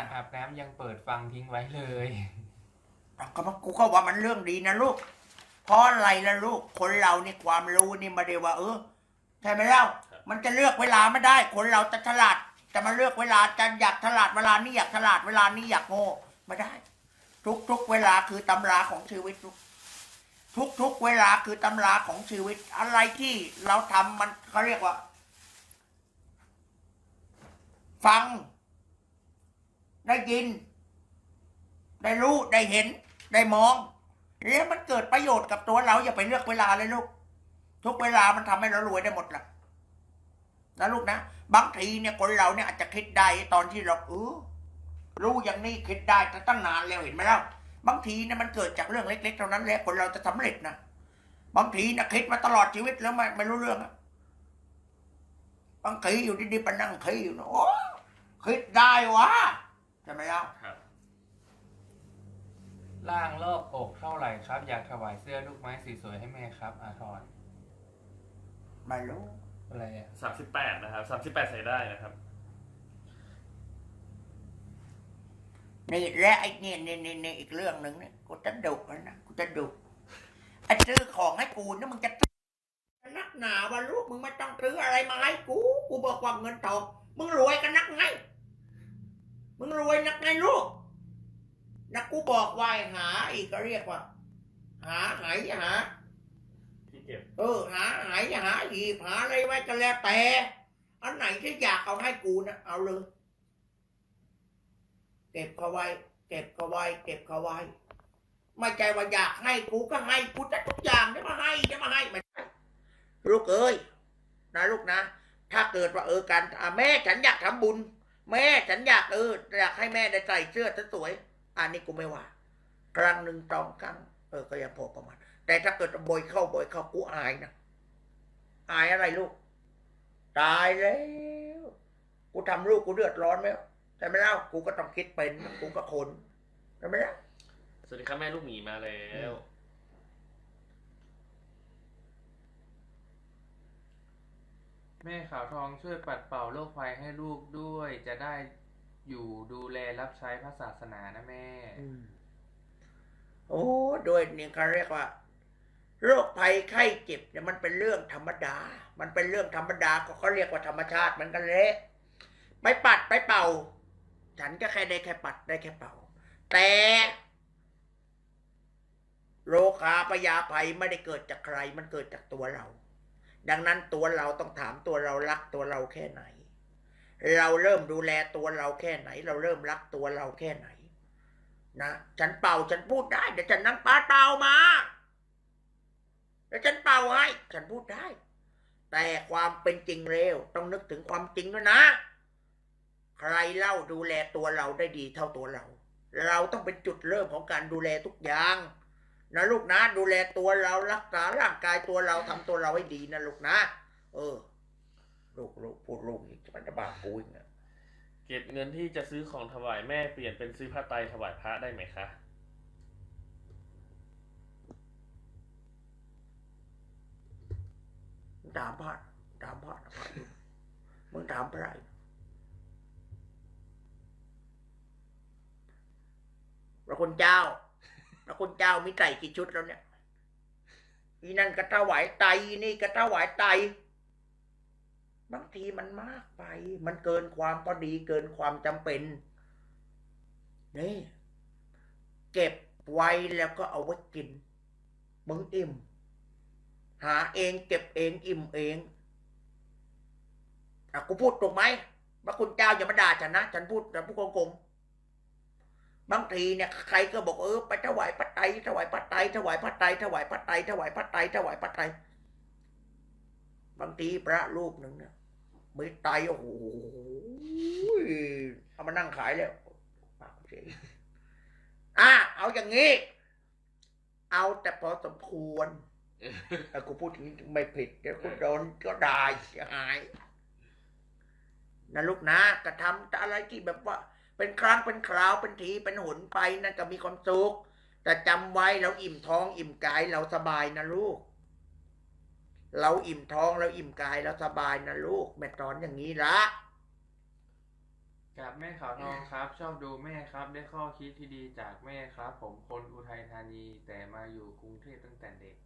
ะอาบน้ำยังเปิดฟังทิ้งไว้เลย อะก็มันกูก็ว่ามันเรื่องดีนะลูก เพราะอะไรล่ะลูก คนเรานี่ความรู้นี่มาเดียวว่า เออใช่ไหมเล่ามันจะเลือกเวลาไม่ได้ คนเราจะฉลาดจะมาเลือกเวลาจะอยากฉลาดเวลานี้อยากฉลาดเวลานี้อยากโง่ไม่ได้ ทุกทุกๆเวลาคือตำราของชีวิตลูกทุกทุกๆเวลาคือตำราของชีวิต อะไรที่เราทำมันเขาเรียกว่า ฟัง ได้ยิน ได้รู้ได้เห็น ได้มองแล้วมันเกิดประโยชน์กับตัวเราอย่าไปเลือกเวลาเลยลูก ทุกเวลามันทำให้เรารวยได้หมดแหละนะลูกนะบางทีเนี่ยคนเราเนี่ยอาจจะคิดได้ตอนที่เราเออรู้อย่างนี้คิดได้แต่ตั้งนานแล้วเห็นไหมล่ะบางทีเนี่ยมันเกิดจากเรื่องเล็ก ๆ เท่านั้นแหละคนเราจะสำเร็จนะบางทีนะคิดมาตลอดชีวิตแล้วไม่ไม่รู้เรื่องอะบางทีอยู่ดีๆไปนั่งคิดอยู่นะโอ้คิดได้วะ ช่ไหมล่ะครับ ล่างรอบอกเท่าไหร่ครับ อยากถวายเสื้อลูกไม้สีสวยให้แม่ครับ อาทรไม่รู้อะไรอะสามสิบแปดนะครับสามสิบแปดใส่ได้นะครับ นี่และไอ้เนี่ยนี่นี่นี่อีกเรื่องหนึ่งเนี่ยกูจะดุแล้วนะกูจะดุไอ้ซื้อของให้กูนะมึงจะนักหนาว่าลูกมึงไม่ต้องซื้ออะไรมาให้กู กูบอกว่าเงินทองมึงรวยกันนักไง มึงรวยนักไงลูกนะกูบอกว่าให้หาอีกก็เรียกว่า หาหายหาที่เก็บเออหาหายหาหีบหาอะไรไว้ก็แล้วแต่ อันไหนที่อยากเอาให้กูนะเอาเลยเก็บเขาไว้ เก็บเขาไว้ เก็บเขาไว้ ไม่ใจว่าอยากให้กูก็ให้กูจะทุกอย่างจะมาให้จะมาให้ไม่ใช่ลูกเอ้ยนะลูกนะ ถ้าเกิดว่าเออกันอะแม่ฉันอยากทำบุญ แม่ฉันอยากเอออยากให้แม่ได้ใส่เสื้อสวยๆอันนี้กูไม่ว่า ครั้งหนึ่งสองครั้ง เออก็ยังพอประมาณ แต่ถ้าเกิดบ่อยเข้าบ่อยเข้ากูอายนะอายอะไรลูก ตายแล้ว กูทำลูกกูเดือดร้อนไหมใช่ไหมเล่ากูก็ต้องคิดเป็น กูก็คนใช่ไหมล่ะสวัสดีครับแม่ลูกหมีมาแล้ว แม่ขาวทองช่วยปัดเป่าโรคภัยให้ลูกด้วย จะได้อยู่ดูแลรับใช้พระศาสนานะแม่โอ้โดยนี่เขาเรียกว่า โรคภัยไข้เจ็บเนี่ยมันเป็นเรื่องธรรมดา มันเป็นเรื่องธรรมดาก็เขาเรียกว่าธรรมชาติมันกันเละไปปัดไปเป่า ฉันก็แค่ได้แค่ปัดได้แค่เป่า แต่โรคาพยาภัยไม่ได้เกิดจากใคร มันเกิดจากตัวเรา ดังนั้นตัวเราต้องถามตัวเรารักตัวเราแค่ไหน เราเริ่มดูแลตัวเราแค่ไหน เราเริ่มรักตัวเราแค่ไหน นะฉันเป่าฉันพูดได้เดี๋ยวฉันนั่งปาเป่ามาแล้วฉันเป่าให้ฉันพูดได้ แต่ความเป็นจริงเร็ว ต้องนึกถึงความจริงด้วยนะ ใครเล่าดูแลตัวเราได้ดีเท่าตัวเรา เราต้องเป็นจุดเริ่มของการดูแลทุกอย่าง นะลูกนะ ดูแลตัวเรารักษาร่างกายตัวเราทำตัวเราให้ดีนะลูกนะ เออ ลูกลูกพูดลูกนี่มันจะบาปกูอีกนะเก็บเงินที่จะซื้อของถวายแม่เปลี่ยนเป็นซื้อผ้าไตรถวายพระได้ไหมคะมึงถามพระถามพระนะพระอยู่มึงถามพระพระคุณเจ้า พระคุณเจ้ามีไตรกี่ชุดแล้วเนี่ยอีนั่นก็ถวายไตนี่ก็ถวายไตบางทีมันมากไป มันเกินความพอดีเกินความจำเป็นนี่เก็บไว้แล้วก็เอาไว้กินมึงอิ่ม หาเองเก็บเองอิ่มเองอะกูพูดถูกไหมพระคุณเจ้าอย่ามาด่าฉันนะ ฉันพูดฉันพูดโกงๆ บางทีเนี่ยใครก็บอกเออไปถวายปัจไตรถวายปัจไตรถวายปัจไตรถวายปัจไตรถวายปัจไตรถวายปัจไตรบางทีพระรูปหนึ่งเนี่ยมีไตรโอ้โหเอามานั่งขายแล้วปากเสียอะเอาอย่างนี้ เอาแต่พอสมควรแต่กูพูดอย่างนี้ไม่ผิดเดี๋ยวกูโดนก็ด่าเสียหายนะลูกนะกระทำแต่อะไรที่แบบว่า เป็นครั้งเป็นคราวเป็นทีเป็นหนไปนั่นก็มีความสุขแต่จำไว้เราอิ่มท้อง อิ่มกายเราสบายนะลูก เราอิ่มท้องเราอิ่มกายเราสบายนะลูก แม่สอนอย่างนี้ละกกับแม่ขาวทองครับ ชอบดูแม่ครับ ได้ข้อคิดที่ดีจากแม่ครับ ผมคนอุทัยธานีแต่มาอยู่กรุงเทพตั้งแต่เด็ก